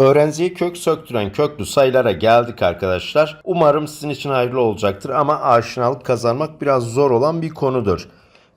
Öğrenciye kök söktüren köklü sayılara geldik arkadaşlar. Umarım sizin için hayırlı olacaktır ama aşinalık kazanmak biraz zor olan bir konudur.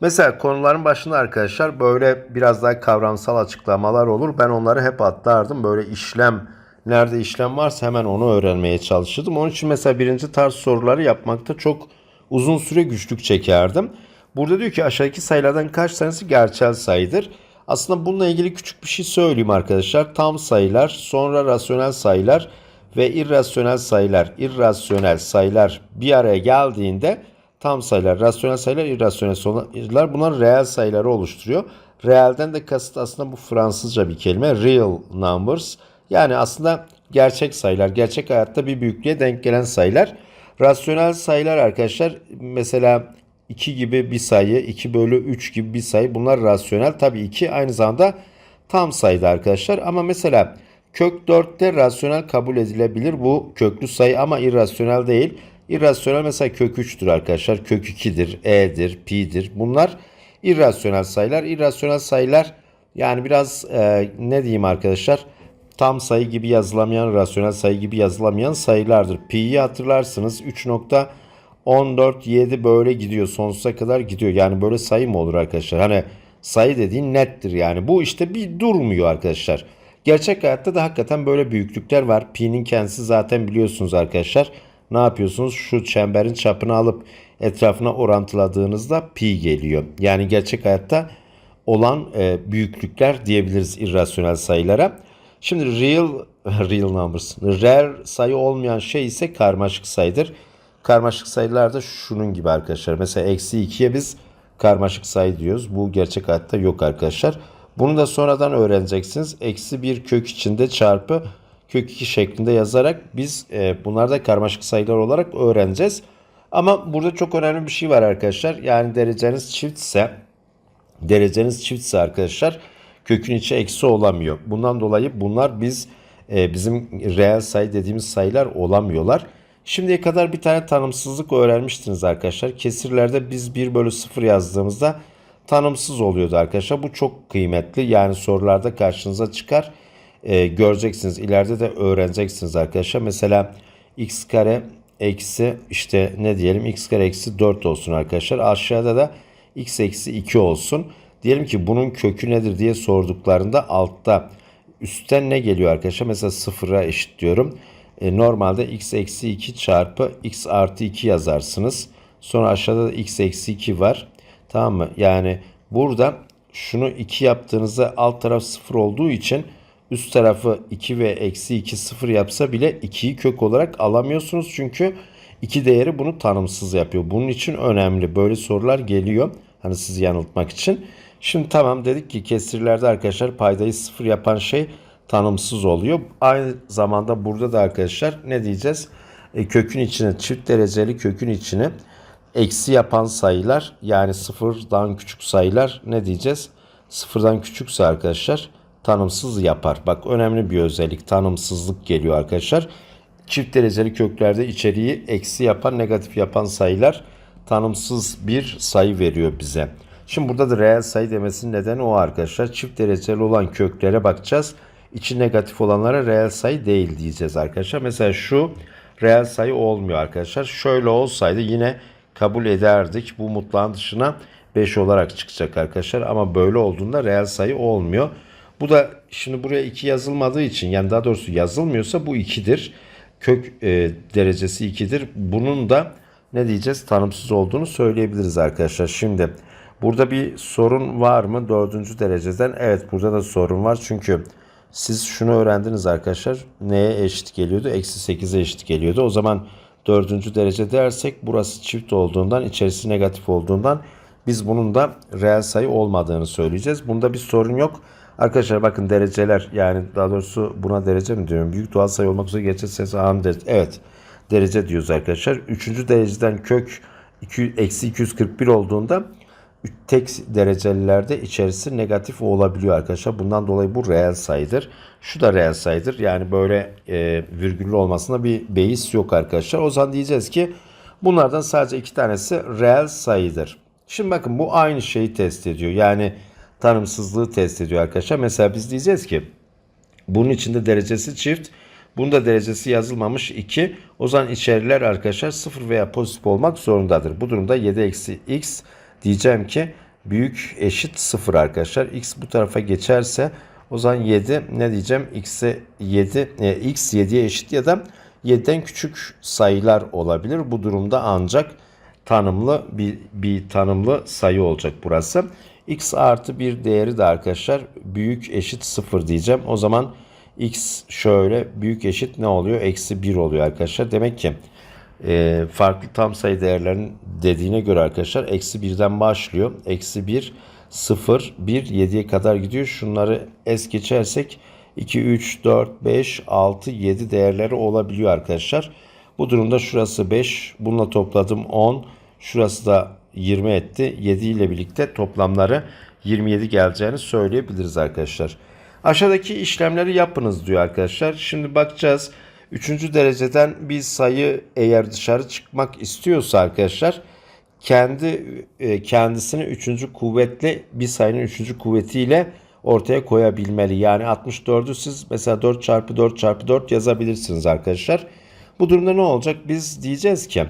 Mesela konuların başında arkadaşlar böyle biraz daha kavramsal açıklamalar olur. Ben onları hep atlardım. Böyle işlem, nerede işlem varsa hemen onu öğrenmeye çalışırdım. Onun için mesela birinci tarz soruları yapmakta çok uzun süre güçlük çekerdim. Burada diyor ki aşağıdaki sayılardan kaç tanesi gerçel sayıdır? Aslında bununla ilgili küçük bir şey söyleyeyim arkadaşlar. Tam sayılar, sonra rasyonel sayılar ve irrasyonel sayılar, irrasyonel sayılar bir araya geldiğinde tam sayılar, rasyonel sayılar, irrasyonel sayılar bunlar reel sayıları oluşturuyor. Reelden de kasıt aslında bu Fransızca bir kelime. Real numbers. Yani aslında gerçek sayılar, gerçek hayatta bir büyüklüğe denk gelen sayılar. Rasyonel sayılar arkadaşlar mesela 2 gibi bir sayı, 2 bölü 3 gibi bir sayı bunlar rasyonel. Tabii 2 aynı zamanda tam sayıda arkadaşlar. Ama mesela kök 4'te rasyonel kabul edilebilir bu köklü sayı ama irrasyonel değil. İrrasyonel mesela kök 3'tür arkadaşlar. Kök 2'dir, e'dir, pi'dir. Bunlar irrasyonel sayılar. İrrasyonel sayılar yani biraz e, ne diyeyim arkadaşlar tam sayı gibi yazılamayan, rasyonel sayı gibi yazılamayan sayılardır. Pi'yi hatırlarsınız 3.14 7 böyle gidiyor. Sonsuza kadar gidiyor. Yani böyle sayı mı olur arkadaşlar? Hani sayı dediğin nettir yani. Bu işte bir durmuyor arkadaşlar. Gerçek hayatta da hakikaten böyle büyüklükler var. Pi'nin kendisi zaten biliyorsunuz arkadaşlar. Ne yapıyorsunuz? Şu çemberin çapını alıp etrafına orantıladığınızda pi geliyor. Yani gerçek hayatta olan e, büyüklükler diyebiliriz irrasyonel sayılara. Şimdi real real numbers, rare sayı olmayan şey ise karmaşık sayıdır. Karmaşık sayılar da şunun gibi arkadaşlar. Mesela eksi 2'ye biz karmaşık sayı diyoruz. Bu gerçek hayatta yok arkadaşlar. Bunu da sonradan öğreneceksiniz. Eksi bir kök içinde çarpı kök 2 şeklinde yazarak biz e, bunları da karmaşık sayılar olarak öğreneceğiz. Ama burada çok önemli bir şey var arkadaşlar. Yani dereceniz çiftse dereceniz çiftse arkadaşlar kökün içi eksi olamıyor. Bundan dolayı bunlar biz e, bizim reel sayı dediğimiz sayılar olamıyorlar. Şimdiye kadar bir tane tanımsızlık öğrenmiştiniz arkadaşlar. Kesirlerde biz 1 bölü 0 yazdığımızda tanımsız oluyordu arkadaşlar. Bu çok kıymetli. Yani sorularda karşınıza çıkar. E, göreceksiniz. İleride de öğreneceksiniz arkadaşlar. Mesela x kare eksi işte ne diyelim x kare eksi 4 olsun arkadaşlar. Aşağıda da x eksi 2 olsun. Diyelim ki bunun kökü nedir diye sorduklarında altta üstten ne geliyor arkadaşlar? Mesela sıfıra eşitliyorum. E, normalde x eksi 2 çarpı x artı 2 yazarsınız. Sonra aşağıda da x eksi 2 var. Tamam mı? Yani burada şunu 2 yaptığınızda alt taraf 0 olduğu için üst tarafı 2 ve eksi 2 0 yapsa bile 2'yi kök olarak alamıyorsunuz. Çünkü 2 değeri bunu tanımsız yapıyor. Bunun için önemli. Böyle sorular geliyor. Hani sizi yanıltmak için. Şimdi tamam dedik ki kesirlerde arkadaşlar paydayı sıfır yapan şey tanımsız oluyor. Aynı zamanda burada da arkadaşlar ne diyeceğiz? E, kökün içine çift dereceli kökün içine eksi yapan sayılar yani sıfırdan küçük sayılar ne diyeceğiz? Sıfırdan küçükse arkadaşlar tanımsız yapar. Bak önemli bir özellik tanımsızlık geliyor arkadaşlar. Çift dereceli köklerde içeriği eksi yapan negatif yapan sayılar tanımsız bir sayı veriyor bize. Şimdi burada da reel sayı demesinin nedeni o arkadaşlar. Çift dereceli olan köklere bakacağız. İçi negatif olanlara reel sayı değil diyeceğiz arkadaşlar. Mesela şu reel sayı olmuyor arkadaşlar. Şöyle olsaydı yine kabul ederdik. Bu mutlağın dışına 5 olarak çıkacak arkadaşlar. Ama böyle olduğunda reel sayı olmuyor. Bu da şimdi buraya 2 yazılmadığı için yani daha doğrusu yazılmıyorsa bu 2'dir. Kök e, derecesi 2'dir. Bunun da ne diyeceğiz? Tanımsız olduğunu söyleyebiliriz arkadaşlar. Şimdi burada bir sorun var mı? Dördüncü dereceden. Evet burada da sorun var. Çünkü siz şunu öğrendiniz arkadaşlar. Neye eşit geliyordu? Eksi 8'e eşit geliyordu. O zaman dördüncü derece dersek burası çift olduğundan, içerisi negatif olduğundan biz bunun da reel sayı olmadığını söyleyeceğiz. Bunda bir sorun yok. Arkadaşlar bakın dereceler yani daha doğrusu buna derece mi diyorum? Büyük doğal sayı olmak üzere gerçek sayısı a derece. Evet derece diyoruz arkadaşlar. Üçüncü dereceden kök 2, eksi 241 olduğunda tek derecelilerde içerisi negatif olabiliyor arkadaşlar. Bundan dolayı bu reel sayıdır. Şu da reel sayıdır. Yani böyle e, virgüllü olmasında bir beis yok arkadaşlar. O zaman diyeceğiz ki bunlardan sadece iki tanesi reel sayıdır. Şimdi bakın bu aynı şeyi test ediyor. Yani tanımsızlığı test ediyor arkadaşlar. Mesela biz diyeceğiz ki Bunun içinde derecesi çift. Bunda derecesi yazılmamış 2. O zaman içeriler arkadaşlar 0 veya pozitif olmak zorundadır. Bu durumda 7 eksi x diyeceğim ki büyük eşit 0 arkadaşlar. x bu tarafa geçerse o zaman 7 ne diyeceğim? x'e 7 e, x 7'ye eşit ya da 7'den küçük sayılar olabilir. Bu durumda ancak tanımlı bir, bir tanımlı sayı olacak burası. x artı bir değeri de arkadaşlar büyük eşit 0 diyeceğim. O zaman x şöyle büyük eşit ne oluyor? Eksi 1 oluyor arkadaşlar. Demek ki e, farklı tam sayı değerlerinin dediğine göre arkadaşlar eksi 1'den başlıyor. Eksi 1, 0, 1, 7'ye kadar gidiyor. Şunları es geçersek 2, 3, 4, 5, 6, 7 değerleri olabiliyor arkadaşlar. Bu durumda şurası 5. Bununla topladım 10. Şurası da 20 etti. 7 ile birlikte toplamları 27 geleceğini söyleyebiliriz arkadaşlar. Aşağıdaki işlemleri yapınız diyor arkadaşlar. Şimdi bakacağız. Üçüncü dereceden bir sayı eğer dışarı çıkmak istiyorsa arkadaşlar kendi e, kendisini üçüncü kuvvetle bir sayının üçüncü kuvvetiyle ortaya koyabilmeli. Yani 64'ü siz mesela 4 çarpı 4 çarpı 4 yazabilirsiniz arkadaşlar. Bu durumda ne olacak? Biz diyeceğiz ki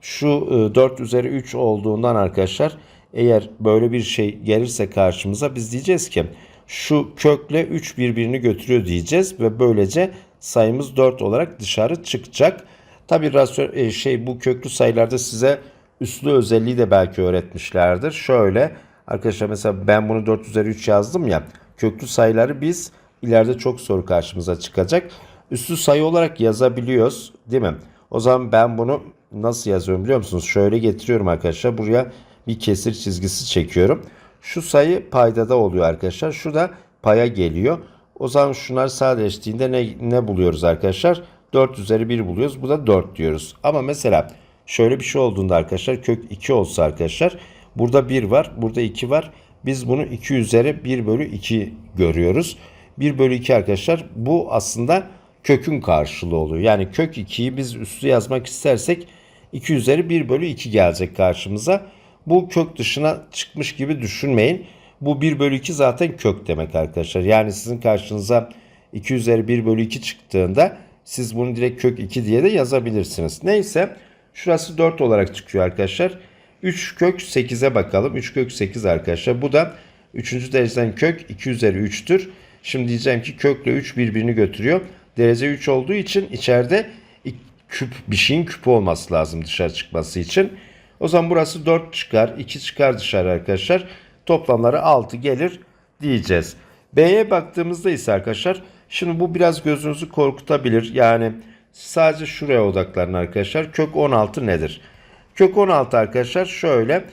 şu 4 üzeri 3 olduğundan arkadaşlar eğer böyle bir şey gelirse karşımıza biz diyeceğiz ki şu kökle 3 birbirini götürüyor diyeceğiz ve böylece sayımız 4 olarak dışarı çıkacak. Tabi rasyon şey bu köklü sayılarda size üslü özelliği de belki öğretmişlerdir. Şöyle arkadaşlar mesela ben bunu 4 üzeri 3 yazdım ya. Köklü sayıları biz ileride çok soru karşımıza çıkacak. Üslü sayı olarak yazabiliyoruz değil mi? O zaman ben bunu nasıl yazıyorum biliyor musunuz? Şöyle getiriyorum arkadaşlar. Buraya bir kesir çizgisi çekiyorum. Şu sayı paydada oluyor arkadaşlar. Şu da paya geliyor. O zaman şunlar sadeleştiğinde ne, ne buluyoruz arkadaşlar? 4 üzeri 1 buluyoruz. Bu da 4 diyoruz. Ama mesela şöyle bir şey olduğunda arkadaşlar kök 2 olsa arkadaşlar burada 1 var burada 2 var. Biz bunu 2 üzeri 1 bölü 2 görüyoruz. 1 bölü 2 arkadaşlar bu aslında kökün karşılığı oluyor. Yani kök 2'yi biz üstü yazmak istersek 2 üzeri 1 bölü 2 gelecek karşımıza. Bu kök dışına çıkmış gibi düşünmeyin. Bu 1 bölü 2 zaten kök demek arkadaşlar. Yani sizin karşınıza 2 üzeri 1 bölü 2 çıktığında siz bunu direkt kök 2 diye de yazabilirsiniz. Neyse şurası 4 olarak çıkıyor arkadaşlar. 3 kök 8'e bakalım. 3 kök 8 arkadaşlar. Bu da 3. dereceden kök 2 üzeri 3'tür. Şimdi diyeceğim ki kökle 3 birbirini götürüyor. Derece 3 olduğu için içeride küp bir şeyin küpü olması lazım dışarı çıkması için. O zaman burası 4 çıkar, 2 çıkar dışarı arkadaşlar. Toplamları 6 gelir diyeceğiz. B'ye baktığımızda ise arkadaşlar şimdi bu biraz gözünüzü korkutabilir. Yani sadece şuraya odaklanın arkadaşlar. Kök 16 nedir? Kök 16 arkadaşlar şöyle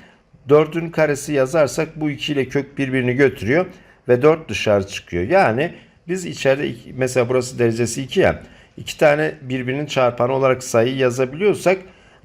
4'ün karesi yazarsak bu 2 ile kök birbirini götürüyor ve 4 dışarı çıkıyor. Yani biz içeride mesela burası derecesi 2 ya. iki tane birbirinin çarpanı olarak sayı yazabiliyorsak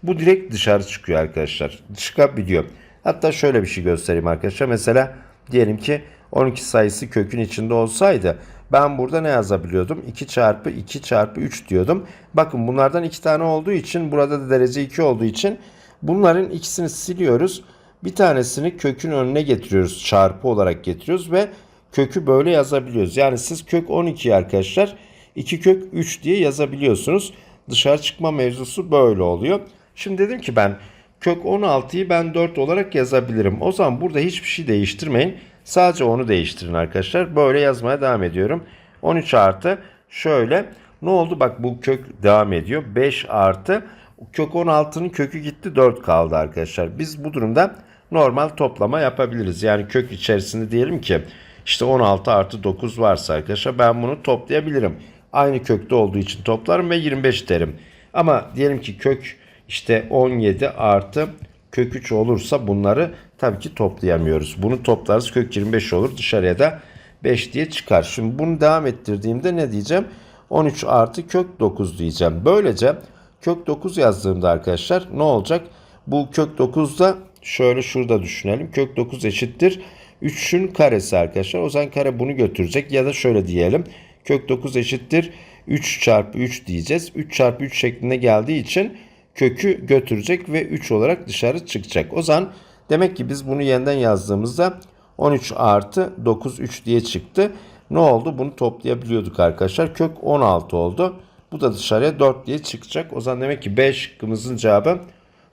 bu direkt dışarı çıkıyor arkadaşlar. Çıkabiliyor. Hatta şöyle bir şey göstereyim arkadaşlar. Mesela diyelim ki 12 sayısı kökün içinde olsaydı ben burada ne yazabiliyordum? 2 çarpı 2 çarpı 3 diyordum. Bakın bunlardan 2 tane olduğu için burada da derece 2 olduğu için bunların ikisini siliyoruz. Bir tanesini kökün önüne getiriyoruz. Çarpı olarak getiriyoruz ve kökü böyle yazabiliyoruz. Yani siz kök 12 arkadaşlar 2 kök 3 diye yazabiliyorsunuz. Dışarı çıkma mevzusu böyle oluyor. Şimdi dedim ki ben kök 16'yı ben 4 olarak yazabilirim. O zaman burada hiçbir şey değiştirmeyin. Sadece onu değiştirin arkadaşlar. Böyle yazmaya devam ediyorum. 13 artı şöyle ne oldu? Bak bu kök devam ediyor. 5 artı kök 16'nın kökü gitti 4 kaldı arkadaşlar. Biz bu durumda normal toplama yapabiliriz. Yani kök içerisinde diyelim ki işte 16 artı 9 varsa arkadaşlar ben bunu toplayabilirim. Aynı kökte olduğu için toplarım ve 25 derim. Ama diyelim ki kök işte 17 artı kök 3 olursa bunları tabii ki toplayamıyoruz. Bunu toplarız kök 25 olur dışarıya da 5 diye çıkar. Şimdi bunu devam ettirdiğimde ne diyeceğim? 13 artı kök 9 diyeceğim. Böylece kök 9 yazdığımda arkadaşlar ne olacak? Bu kök 9'da şöyle şurada düşünelim. Kök 9 eşittir. 3'ün karesi arkadaşlar. O zaman kare bunu götürecek. Ya da şöyle diyelim. Kök 9 eşittir. 3 çarpı 3 diyeceğiz. 3 çarpı 3 şeklinde geldiği için kökü götürecek ve 3 olarak dışarı çıkacak. O zaman demek ki biz bunu yeniden yazdığımızda 13 artı 9 3 diye çıktı. ne oldu? Bunu toplayabiliyorduk arkadaşlar. Kök 16 oldu. Bu da dışarıya 4 diye çıkacak. O zaman demek ki 5 şıkkımızın cevabı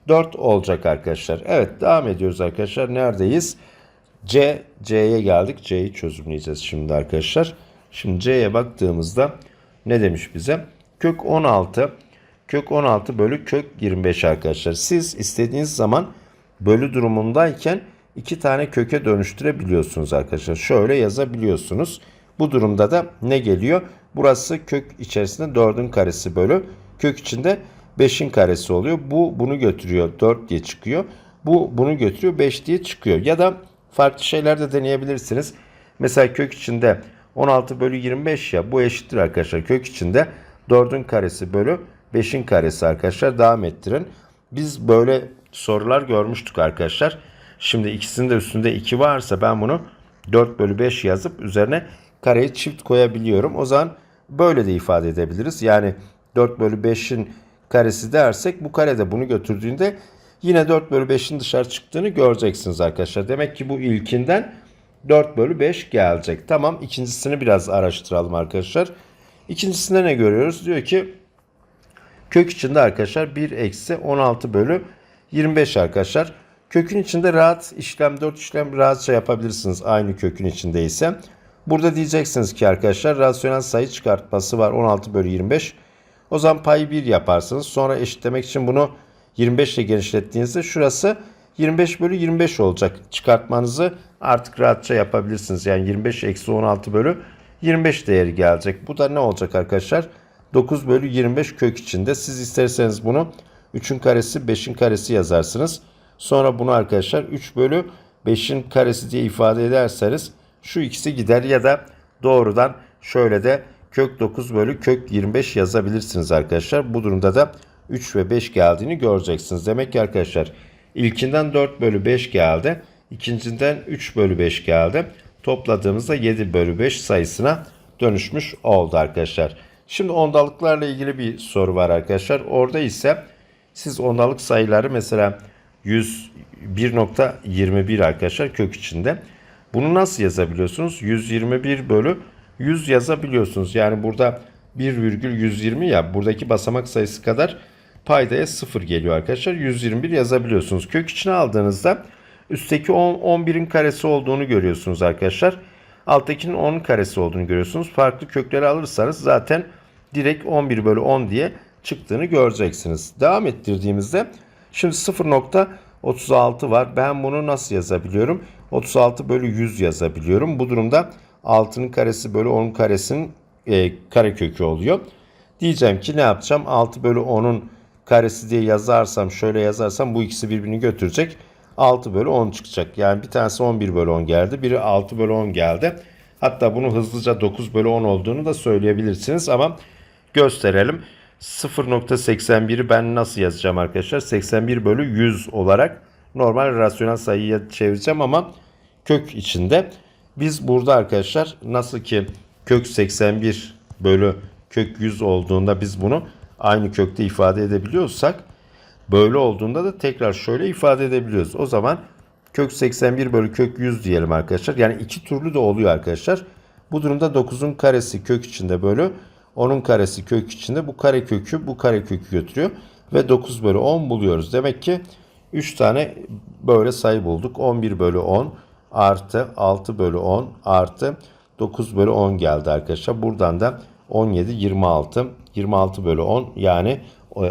4 olacak arkadaşlar. Evet devam ediyoruz arkadaşlar. Neredeyiz? C, C'ye geldik. C'yi çözümleyeceğiz şimdi arkadaşlar. Şimdi C'ye baktığımızda ne demiş bize? Kök 16 kök 16 bölü kök 25 arkadaşlar. Siz istediğiniz zaman bölü durumundayken iki tane köke dönüştürebiliyorsunuz arkadaşlar. Şöyle yazabiliyorsunuz. Bu durumda da ne geliyor? Burası kök içerisinde 4'ün karesi bölü kök içinde 5'in karesi oluyor. Bu bunu götürüyor 4 diye çıkıyor. Bu bunu götürüyor 5 diye çıkıyor. Ya da farklı şeyler de deneyebilirsiniz. Mesela kök içinde 16 bölü 25 ya bu eşittir arkadaşlar. Kök içinde 4'ün karesi bölü 5'in karesi arkadaşlar devam ettirin. Biz böyle sorular görmüştük arkadaşlar. Şimdi ikisinin de üstünde 2 varsa ben bunu 4 bölü 5 yazıp üzerine kareyi çift koyabiliyorum. O zaman böyle de ifade edebiliriz. Yani 4 bölü 5'in karesi dersek bu karede bunu götürdüğünde yine 4 bölü 5'in dışarı çıktığını göreceksiniz arkadaşlar. Demek ki bu ilkinden 4 bölü 5 gelecek. Tamam ikincisini biraz araştıralım arkadaşlar. İkincisinde ne görüyoruz? Diyor ki kök içinde arkadaşlar 1 eksi 16 bölü 25 arkadaşlar. Kökün içinde rahat işlem 4 işlem rahatça yapabilirsiniz aynı kökün içindeyse. Burada diyeceksiniz ki arkadaşlar rasyonel sayı çıkartması var 16 bölü 25. O zaman payı 1 yaparsınız. Sonra eşitlemek için bunu 25 ile genişlettiğinizde şurası 25 bölü 25 olacak. Çıkartmanızı artık rahatça yapabilirsiniz. Yani 25 eksi 16 bölü 25 değeri gelecek. Bu da ne olacak arkadaşlar? 9 bölü 25 kök içinde. Siz isterseniz bunu 3'ün karesi 5'in karesi yazarsınız. Sonra bunu arkadaşlar 3 bölü 5'in karesi diye ifade ederseniz şu ikisi gider ya da doğrudan şöyle de kök 9 bölü kök 25 yazabilirsiniz arkadaşlar. Bu durumda da 3 ve 5 geldiğini göreceksiniz. Demek ki arkadaşlar ilkinden 4 bölü 5 geldi. İkincinden 3 bölü 5 geldi. Topladığımızda 7 bölü 5 sayısına dönüşmüş oldu arkadaşlar. Şimdi ondalıklarla ilgili bir soru var arkadaşlar. Orada ise siz ondalık sayıları mesela 101.21 arkadaşlar kök içinde. Bunu nasıl yazabiliyorsunuz? 121 bölü 100 yazabiliyorsunuz. Yani burada 1,120 ya buradaki basamak sayısı kadar paydaya 0 geliyor arkadaşlar. 121 yazabiliyorsunuz. Kök içine aldığınızda üstteki 10, 11'in karesi olduğunu görüyorsunuz arkadaşlar. Alttakinin 10'un karesi olduğunu görüyorsunuz. Farklı kökleri alırsanız zaten direkt 11 bölü 10 diye çıktığını göreceksiniz. Devam ettirdiğimizde şimdi 0.36 var. Ben bunu nasıl yazabiliyorum? 36 bölü 100 yazabiliyorum. Bu durumda 6'nın karesi bölü 10'un karesinin e, kare kökü oluyor. Diyeceğim ki ne yapacağım? 6 bölü 10'un karesi diye yazarsam şöyle yazarsam bu ikisi birbirini götürecek. 6 bölü 10 çıkacak. Yani bir tanesi 11 bölü 10 geldi. Biri 6 bölü 10 geldi. Hatta bunu hızlıca 9 bölü 10 olduğunu da söyleyebilirsiniz ama gösterelim. 0.81'i ben nasıl yazacağım arkadaşlar? 81 bölü 100 olarak normal rasyonel sayıya çevireceğim ama kök içinde. Biz burada arkadaşlar nasıl ki kök 81 bölü kök 100 olduğunda biz bunu aynı kökte ifade edebiliyorsak böyle olduğunda da tekrar şöyle ifade edebiliyoruz. O zaman kök 81 bölü kök 100 diyelim arkadaşlar. Yani iki türlü de oluyor arkadaşlar. Bu durumda 9'un karesi kök içinde bölü 10'un karesi kök içinde bu kare kökü bu kare kökü götürüyor. Ve 9 bölü 10 buluyoruz. Demek ki 3 tane böyle sayı bulduk. 11 bölü 10 artı 6 bölü 10 artı 9 bölü 10 geldi arkadaşlar. Buradan da 17, 26, 26 bölü 10 yani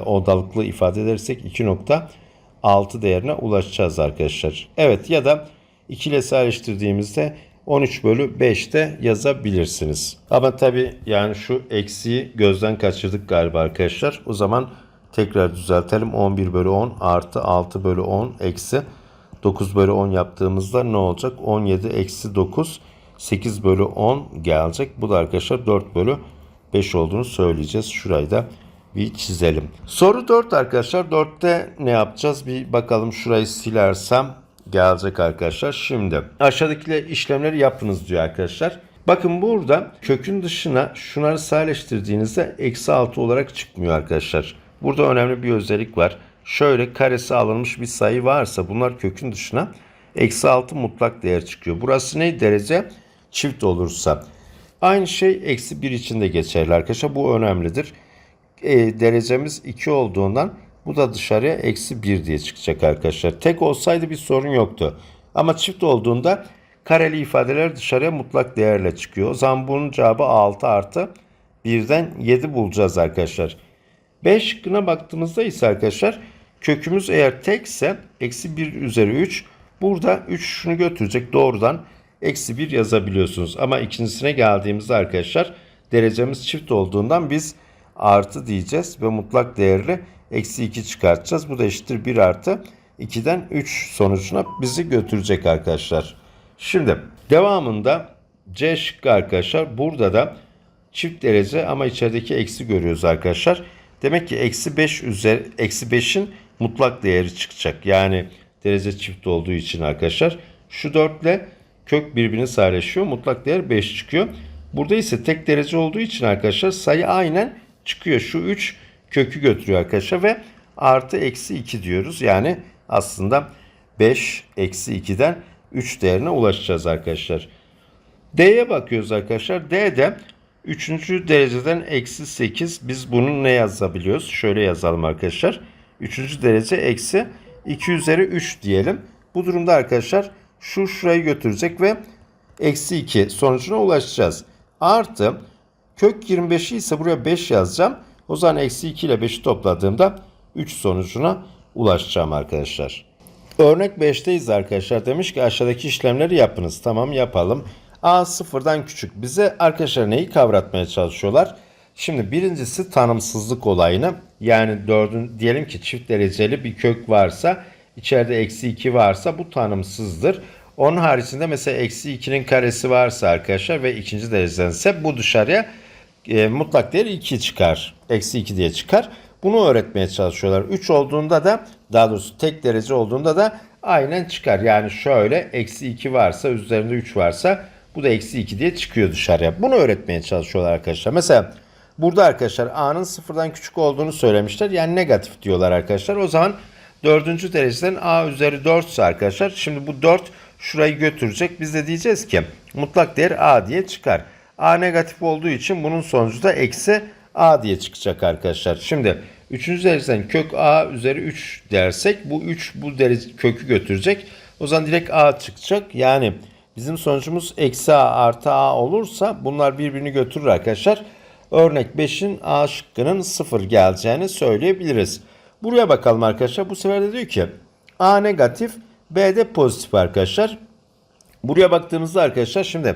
odalıklı ifade edersek 2.6 değerine ulaşacağız arkadaşlar. Evet ya da 2 ile sadeleştirdiğimizde 13 bölü 5 de yazabilirsiniz. Ama tabi yani şu eksiği gözden kaçırdık galiba arkadaşlar. O zaman tekrar düzeltelim. 11 bölü 10 artı 6 bölü 10 eksi 9 bölü 10 yaptığımızda ne olacak? 17 eksi 9 8 bölü 10 gelecek. Bu da arkadaşlar 4 bölü 5 olduğunu söyleyeceğiz. Şurayı da bir çizelim. Soru 4 arkadaşlar. 4'te ne yapacağız? Bir bakalım şurayı silersem gelecek arkadaşlar. Şimdi aşağıdaki işlemleri yapınız diyor arkadaşlar. Bakın burada kökün dışına şunları sadeleştirdiğinizde eksi 6 olarak çıkmıyor arkadaşlar. Burada önemli bir özellik var. Şöyle karesi alınmış bir sayı varsa bunlar kökün dışına eksi 6 mutlak değer çıkıyor. Burası ne derece? Çift olursa. Aynı şey eksi 1 için de geçerli arkadaşlar. Bu önemlidir. E, derecemiz 2 olduğundan bu da dışarıya eksi 1 diye çıkacak arkadaşlar. Tek olsaydı bir sorun yoktu. Ama çift olduğunda kareli ifadeler dışarıya mutlak değerle çıkıyor. O zaman bunun cevabı 6 artı 1'den 7 bulacağız arkadaşlar. 5 şıkkına baktığımızda ise arkadaşlar kökümüz eğer tekse eksi 1 üzeri 3 burada 3 şunu götürecek doğrudan eksi 1 yazabiliyorsunuz. Ama ikincisine geldiğimizde arkadaşlar derecemiz çift olduğundan biz artı diyeceğiz ve mutlak değerli eksi 2 çıkartacağız. Bu da eşittir 1 artı 2'den 3 sonucuna bizi götürecek arkadaşlar. Şimdi devamında C şıkkı arkadaşlar burada da çift derece ama içerideki eksi görüyoruz arkadaşlar. Demek ki eksi 5 üzeri eksi 5'in mutlak değeri çıkacak. Yani derece çift olduğu için arkadaşlar. Şu 4 ile kök birbirini sadeleşiyor. Mutlak değer 5 çıkıyor. Burada ise tek derece olduğu için arkadaşlar sayı aynen çıkıyor. Şu 3 kökü götürüyor arkadaşlar ve artı eksi 2 diyoruz. Yani aslında 5 eksi 2'den 3 değerine ulaşacağız arkadaşlar. D'ye bakıyoruz arkadaşlar. D'de 3. dereceden eksi 8 biz bunu ne yazabiliyoruz? Şöyle yazalım arkadaşlar. 3. derece eksi 2 üzeri 3 diyelim. Bu durumda arkadaşlar şu şurayı götürecek ve eksi 2 sonucuna ulaşacağız. Artı kök 25'i ise buraya 5 yazacağım. O zaman eksi 2 ile 5'i topladığımda 3 sonucuna ulaşacağım arkadaşlar. Örnek 5'teyiz arkadaşlar. Demiş ki aşağıdaki işlemleri yapınız. Tamam yapalım. A sıfırdan küçük. Bize arkadaşlar neyi kavratmaya çalışıyorlar? Şimdi birincisi tanımsızlık olayını. Yani dördün diyelim ki çift dereceli bir kök varsa içeride eksi 2 varsa bu tanımsızdır. Onun haricinde mesela eksi 2'nin karesi varsa arkadaşlar ve ikinci dereceden ise bu dışarıya e, mutlak değer 2 çıkar. Eksi 2 diye çıkar. Bunu öğretmeye çalışıyorlar. 3 olduğunda da daha doğrusu tek derece olduğunda da aynen çıkar. Yani şöyle eksi 2 varsa üzerinde 3 varsa bu da eksi 2 diye çıkıyor dışarıya. Bunu öğretmeye çalışıyorlar arkadaşlar. Mesela burada arkadaşlar a'nın sıfırdan küçük olduğunu söylemişler. Yani negatif diyorlar arkadaşlar. O zaman dördüncü dereceden a üzeri 4 ise arkadaşlar. Şimdi bu 4 şurayı götürecek. Biz de diyeceğiz ki mutlak değer a diye çıkar. A negatif olduğu için bunun sonucu da eksi a diye çıkacak arkadaşlar. Şimdi 3. dereceden kök a üzeri 3 dersek bu 3 bu derece kökü götürecek. O zaman direkt a çıkacak. Yani bizim sonucumuz eksi a artı a olursa bunlar birbirini götürür arkadaşlar. Örnek 5'in a şıkkının 0 geleceğini söyleyebiliriz. Buraya bakalım arkadaşlar. Bu sefer de diyor ki a negatif b de pozitif arkadaşlar. Buraya baktığımızda arkadaşlar şimdi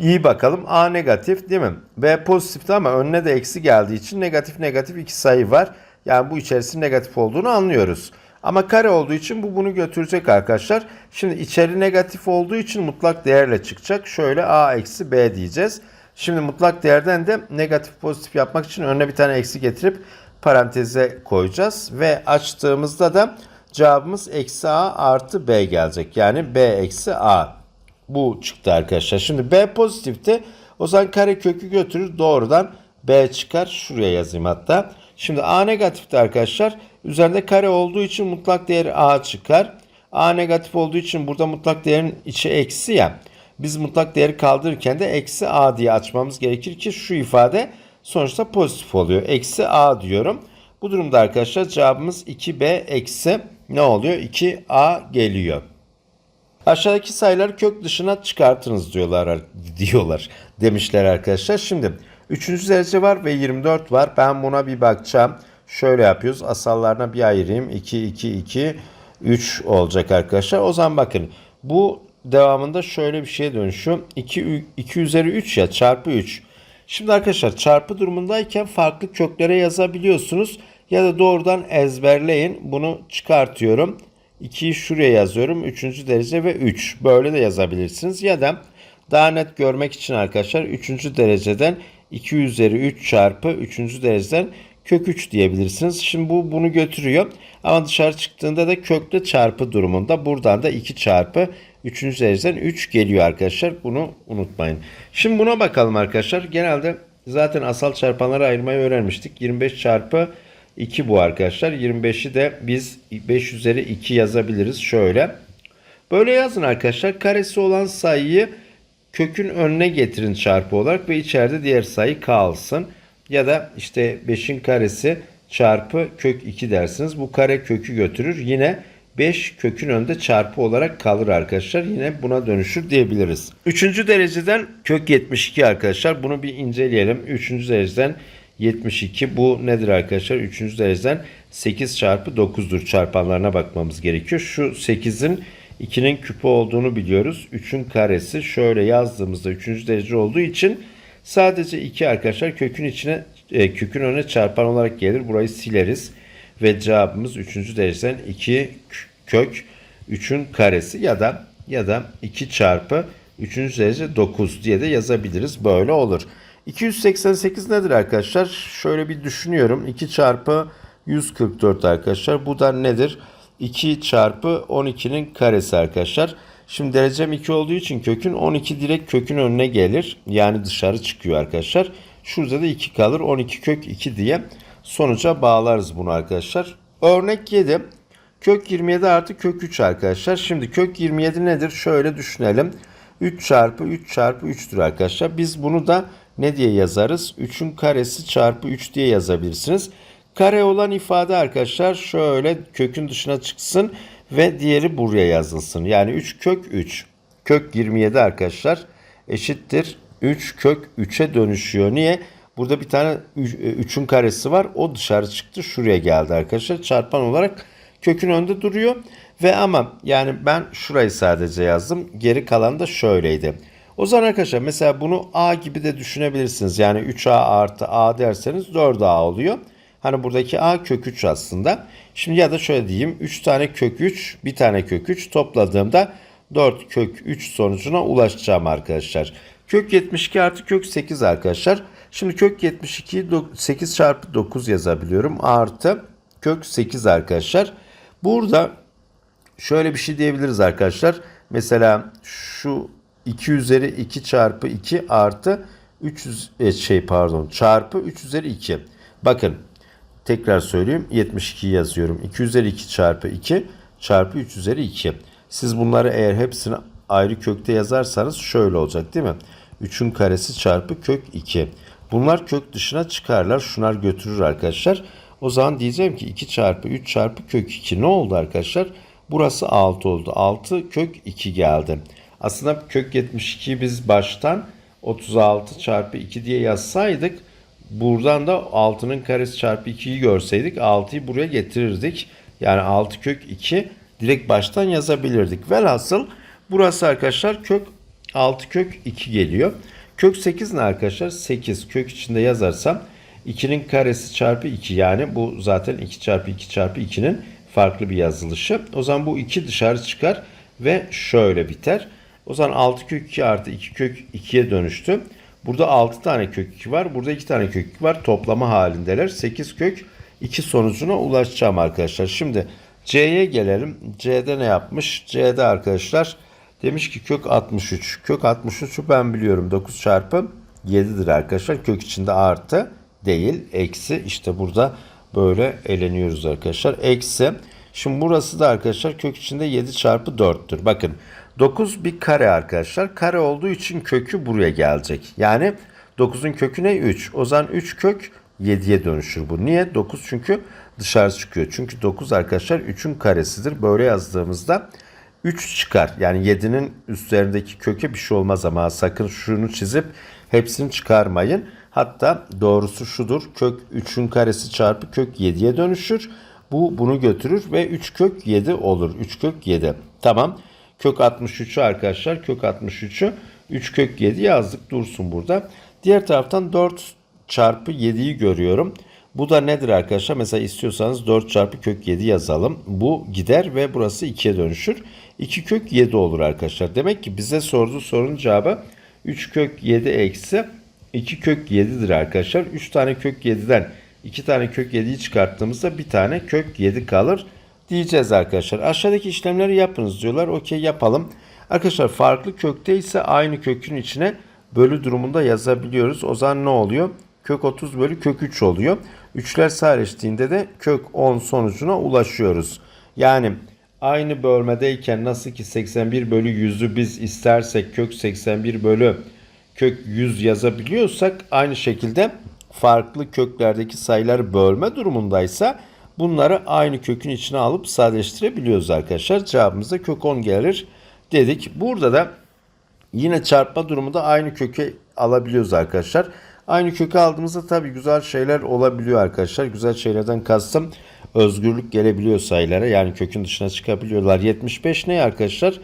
iyi bakalım. A negatif değil mi? B pozitifti ama önüne de eksi geldiği için negatif negatif iki sayı var. Yani bu içerisi negatif olduğunu anlıyoruz. Ama kare olduğu için bu bunu götürecek arkadaşlar. Şimdi içeri negatif olduğu için mutlak değerle çıkacak. Şöyle A eksi B diyeceğiz. Şimdi mutlak değerden de negatif pozitif yapmak için önüne bir tane eksi getirip paranteze koyacağız. Ve açtığımızda da cevabımız eksi A artı B gelecek. Yani B eksi A. Bu çıktı arkadaşlar. Şimdi B pozitifti. O zaman kare kökü götürür doğrudan B çıkar. Şuraya yazayım hatta. Şimdi A negatifti arkadaşlar. Üzerinde kare olduğu için mutlak değeri A çıkar. A negatif olduğu için burada mutlak değerin içi eksi ya. Biz mutlak değeri kaldırırken de eksi A diye açmamız gerekir ki şu ifade sonuçta pozitif oluyor. Eksi A diyorum. Bu durumda arkadaşlar cevabımız 2B eksi ne oluyor? 2A geliyor. Aşağıdaki sayıları kök dışına çıkartınız diyorlar diyorlar demişler arkadaşlar. Şimdi 3. derece var ve 24 var. Ben buna bir bakacağım. Şöyle yapıyoruz. Asallarına bir ayırayım. 2 2 2 3 olacak arkadaşlar. O zaman bakın bu devamında şöyle bir şeye dönüşüyor. 2 2 üzeri 3 ya çarpı 3. Şimdi arkadaşlar çarpı durumundayken farklı köklere yazabiliyorsunuz ya da doğrudan ezberleyin. Bunu çıkartıyorum. 2'yi şuraya yazıyorum. 3. derece ve 3. Böyle de yazabilirsiniz. Ya da daha net görmek için arkadaşlar 3. dereceden 2 üzeri 3 çarpı 3. dereceden kök 3 diyebilirsiniz. Şimdi bu bunu götürüyor. Ama dışarı çıktığında da kökle çarpı durumunda. Buradan da 2 çarpı 3. dereceden 3 geliyor arkadaşlar. Bunu unutmayın. Şimdi buna bakalım arkadaşlar. Genelde zaten asal çarpanları ayırmayı öğrenmiştik. 25 çarpı 2 bu arkadaşlar. 25'i de biz 5 üzeri 2 yazabiliriz. Şöyle. Böyle yazın arkadaşlar. Karesi olan sayıyı kökün önüne getirin çarpı olarak ve içeride diğer sayı kalsın. Ya da işte 5'in karesi çarpı kök 2 dersiniz. Bu kare kökü götürür. Yine 5 kökün önünde çarpı olarak kalır arkadaşlar. Yine buna dönüşür diyebiliriz. Üçüncü dereceden kök 72 arkadaşlar. Bunu bir inceleyelim. Üçüncü dereceden 72 bu nedir arkadaşlar? Üçüncü dereceden 8 çarpı 9'dur çarpanlarına bakmamız gerekiyor. Şu 8'in 2'nin küpü olduğunu biliyoruz. 3'ün karesi şöyle yazdığımızda 3. derece olduğu için sadece 2 arkadaşlar kökün içine e, kökün önüne çarpan olarak gelir. Burayı sileriz ve cevabımız 3. dereceden 2 kök 3'ün karesi ya da ya da 2 çarpı 3. derece 9 diye de yazabiliriz. Böyle olur. 288 nedir arkadaşlar? Şöyle bir düşünüyorum. 2 çarpı 144 arkadaşlar. Bu da nedir? 2 çarpı 12'nin karesi arkadaşlar. Şimdi derecem 2 olduğu için kökün 12 direkt kökün önüne gelir. Yani dışarı çıkıyor arkadaşlar. Şurada da 2 kalır. 12 kök 2 diye sonuca bağlarız bunu arkadaşlar. Örnek 7. Kök 27 artı kök 3 arkadaşlar. Şimdi kök 27 nedir? Şöyle düşünelim. 3 çarpı 3 çarpı 3'tür arkadaşlar. Biz bunu da ne diye yazarız? 3'ün karesi çarpı 3 diye yazabilirsiniz. Kare olan ifade arkadaşlar şöyle kökün dışına çıksın ve diğeri buraya yazılsın. Yani 3 kök 3. Kök 27 arkadaşlar eşittir 3 kök 3'e dönüşüyor. Niye? Burada bir tane 3'ün karesi var. O dışarı çıktı. Şuraya geldi arkadaşlar. Çarpan olarak kökün önünde duruyor. Ve ama yani ben şurayı sadece yazdım. Geri kalan da şöyleydi. O zaman arkadaşlar mesela bunu A gibi de düşünebilirsiniz. Yani 3A artı A derseniz 4A oluyor. Hani buradaki A kök 3 aslında. Şimdi ya da şöyle diyeyim. 3 tane kök 3, bir tane kök 3 topladığımda 4 kök 3 sonucuna ulaşacağım arkadaşlar. Kök 72 artı kök 8 arkadaşlar. Şimdi kök 72'yi 8 çarpı 9 yazabiliyorum. Artı kök 8 arkadaşlar. Burada şöyle bir şey diyebiliriz arkadaşlar. Mesela şu 2 üzeri 2 çarpı 2 artı 300 şey pardon çarpı 3 üzeri 2. Bakın tekrar söyleyeyim 72 yazıyorum. 2 üzeri 2 çarpı 2 çarpı 3 üzeri 2. Siz bunları eğer hepsini ayrı kökte yazarsanız şöyle olacak değil mi? 3'ün karesi çarpı kök 2. Bunlar kök dışına çıkarlar. Şunlar götürür arkadaşlar. O zaman diyeceğim ki 2 çarpı 3 çarpı kök 2 ne oldu arkadaşlar? Burası 6 oldu. 6 kök 2 geldi. Aslında kök 72'yi biz baştan 36 çarpı 2 diye yazsaydık buradan da 6'nın karesi çarpı 2'yi görseydik 6'yı buraya getirirdik. Yani 6 kök 2 direkt baştan yazabilirdik. Velhasıl burası arkadaşlar kök 6 kök 2 geliyor. Kök 8 ne arkadaşlar? 8 kök içinde yazarsam 2'nin karesi çarpı 2 yani bu zaten 2 çarpı 2 çarpı 2'nin farklı bir yazılışı. O zaman bu 2 dışarı çıkar ve şöyle biter. O zaman 6 kök 2 artı 2 kök 2'ye dönüştü. Burada 6 tane kök 2 var. Burada 2 tane kök 2 var. Toplama halindeler. 8 kök 2 sonucuna ulaşacağım arkadaşlar. Şimdi C'ye gelelim. C'de ne yapmış? C'de arkadaşlar demiş ki kök 63. Kök 63'ü ben biliyorum. 9 çarpı 7'dir arkadaşlar. Kök içinde artı değil. Eksi. İşte burada böyle eleniyoruz arkadaşlar. Eksi. Şimdi burası da arkadaşlar kök içinde 7 çarpı 4'tür. Bakın 9 bir kare arkadaşlar. Kare olduğu için kökü buraya gelecek. Yani 9'un kökü ne? 3. O zaman 3 kök 7'ye dönüşür bu. Niye? 9 çünkü dışarı çıkıyor. Çünkü 9 arkadaşlar 3'ün karesidir. Böyle yazdığımızda 3 çıkar. Yani 7'nin üstlerindeki köke bir şey olmaz ama sakın şunu çizip hepsini çıkarmayın. Hatta doğrusu şudur. Kök 3'ün karesi çarpı kök 7'ye dönüşür. Bu bunu götürür ve 3 kök 7 olur. 3 kök 7. Tamam. Kök 63'ü arkadaşlar kök 63'ü 3 kök 7 yazdık dursun burada. Diğer taraftan 4 çarpı 7'yi görüyorum. Bu da nedir arkadaşlar? Mesela istiyorsanız 4 çarpı kök 7 yazalım. Bu gider ve burası 2'ye dönüşür. 2 kök 7 olur arkadaşlar. Demek ki bize sorduğu sorunun cevabı 3 kök 7 eksi 2 kök 7'dir arkadaşlar. 3 tane kök 7'den 2 tane kök 7'yi çıkarttığımızda bir tane kök 7 kalır diyeceğiz arkadaşlar. Aşağıdaki işlemleri yapınız diyorlar. Okey yapalım. Arkadaşlar farklı kökte ise aynı kökün içine bölü durumunda yazabiliyoruz. O zaman ne oluyor? Kök 30 bölü kök 3 oluyor. Üçler sadeleştiğinde de kök 10 sonucuna ulaşıyoruz. Yani aynı bölmedeyken nasıl ki 81 bölü 100'ü biz istersek kök 81 bölü kök 100 yazabiliyorsak aynı şekilde farklı köklerdeki sayıları bölme durumundaysa bunları aynı kökün içine alıp sadeleştirebiliyoruz arkadaşlar. Cevabımız da kök 10 gelir dedik. Burada da Yine çarpma durumunda aynı köke alabiliyoruz arkadaşlar. Aynı kökü aldığımızda tabii güzel şeyler olabiliyor arkadaşlar. Güzel şeylerden kastım özgürlük gelebiliyor sayılara. Yani kökün dışına çıkabiliyorlar. 75 ne arkadaşlar?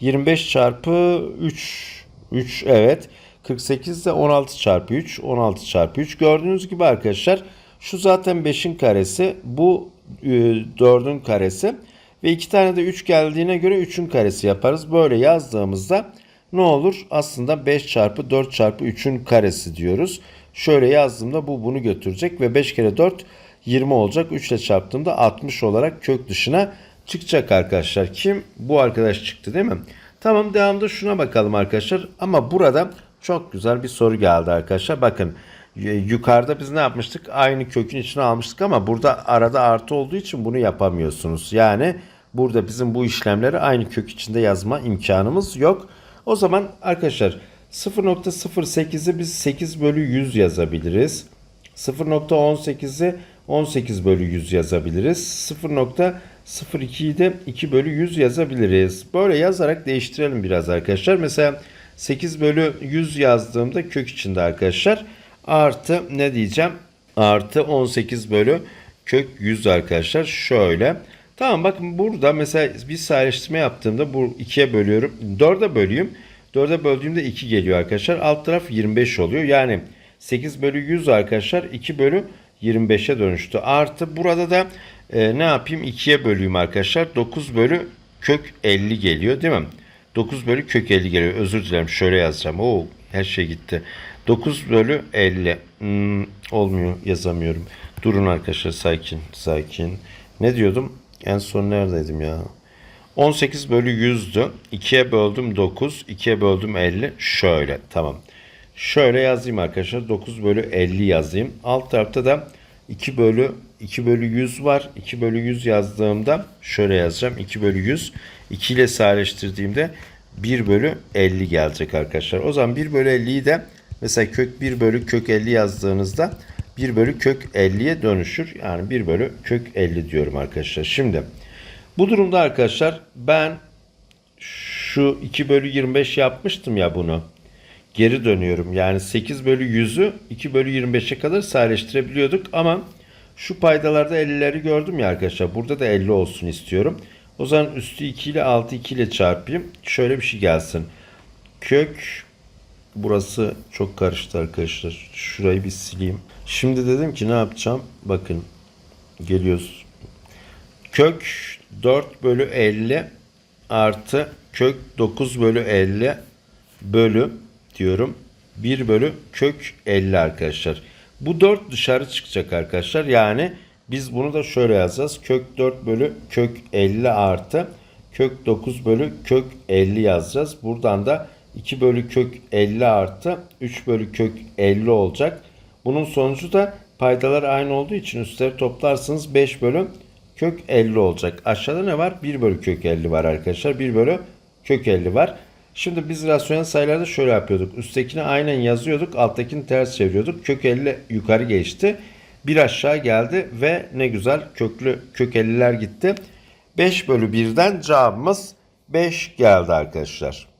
25 çarpı 3. 3 evet. 48 de 16 çarpı 3. 16 çarpı 3. Gördüğünüz gibi arkadaşlar şu zaten 5'in karesi. Bu e, 4'ün karesi. Ve iki tane de 3 geldiğine göre 3'ün karesi yaparız. Böyle yazdığımızda ne olur? Aslında 5 çarpı 4 çarpı 3'ün karesi diyoruz. Şöyle yazdığımda bu bunu götürecek ve 5 kere 4 20 olacak. 3 ile çarptığımda 60 olarak kök dışına çıkacak arkadaşlar. Kim? Bu arkadaş çıktı değil mi? Tamam devamında şuna bakalım arkadaşlar. Ama burada çok güzel bir soru geldi arkadaşlar. Bakın yukarıda biz ne yapmıştık? Aynı kökün içine almıştık ama burada arada artı olduğu için bunu yapamıyorsunuz. Yani burada bizim bu işlemleri aynı kök içinde yazma imkanımız yok. O zaman arkadaşlar 0.08'i biz 8 bölü 100 yazabiliriz. 0.18'i 18 bölü 100 yazabiliriz. 0.02'yi de 2 bölü 100 yazabiliriz. Böyle yazarak değiştirelim biraz arkadaşlar. Mesela 8 bölü 100 yazdığımda kök içinde arkadaşlar artı ne diyeceğim? Artı 18 bölü kök 100 arkadaşlar. Şöyle. Tamam bakın burada mesela bir sadeleştirme yaptığımda bu 2'ye bölüyorum. 4'e bölüyorum. 4'e böldüğümde 2 geliyor arkadaşlar. Alt taraf 25 oluyor. Yani 8 bölü 100 arkadaşlar 2 bölü 25'e dönüştü. Artı burada da e, ne yapayım 2'ye bölüyüm arkadaşlar. 9 bölü kök 50 geliyor değil mi? 9 bölü kök 50 geliyor. Özür dilerim şöyle yazacağım. Oo, her şey gitti. 9 bölü 50. Hmm, olmuyor yazamıyorum. Durun arkadaşlar sakin sakin. Ne diyordum? En son neredeydim ya? 18 bölü 100'dü. 2'ye böldüm 9. 2'ye böldüm 50. Şöyle tamam. Şöyle yazayım arkadaşlar. 9 bölü 50 yazayım. Alt tarafta da 2 bölü 2 bölü 100 var. 2 bölü 100 yazdığımda şöyle yazacağım. 2 bölü 100. 2 ile sadeleştirdiğimde 1 bölü 50 gelecek arkadaşlar. O zaman 1 bölü 50'yi de mesela kök 1 bölü kök 50 yazdığınızda 1 bölü kök 50'ye dönüşür. Yani 1 bölü kök 50 diyorum arkadaşlar. Şimdi bu durumda arkadaşlar ben şu 2 bölü 25 yapmıştım ya bunu. Geri dönüyorum. Yani 8 bölü 100'ü 2 bölü 25'e kadar sadeleştirebiliyorduk ama şu paydalarda 50'leri gördüm ya arkadaşlar. Burada da 50 olsun istiyorum. O zaman üstü 2 ile altı 2 ile çarpayım. Şöyle bir şey gelsin. Kök burası çok karıştı arkadaşlar. Şurayı bir sileyim. Şimdi dedim ki ne yapacağım? Bakın geliyoruz. Kök 4 bölü 50 artı kök 9 bölü 50 bölü diyorum. 1 bölü kök 50 arkadaşlar. Bu 4 dışarı çıkacak arkadaşlar. Yani biz bunu da şöyle yazacağız. Kök 4 bölü kök 50 artı kök 9 bölü kök 50 yazacağız. Buradan da 2 bölü kök 50 artı 3 bölü kök 50 olacak. Bunun sonucu da paydalar aynı olduğu için üstleri toplarsınız 5 bölü kök 50 olacak. Aşağıda ne var? 1 bölü kök 50 var arkadaşlar. 1 bölü kök 50 var. Şimdi biz rasyonel sayılarda şöyle yapıyorduk. Üsttekini aynen yazıyorduk. Alttakini ters çeviriyorduk. Kök 50 yukarı geçti. Bir aşağı geldi ve ne güzel köklü kök 50'ler gitti. 5 bölü 1'den cevabımız 5 geldi arkadaşlar.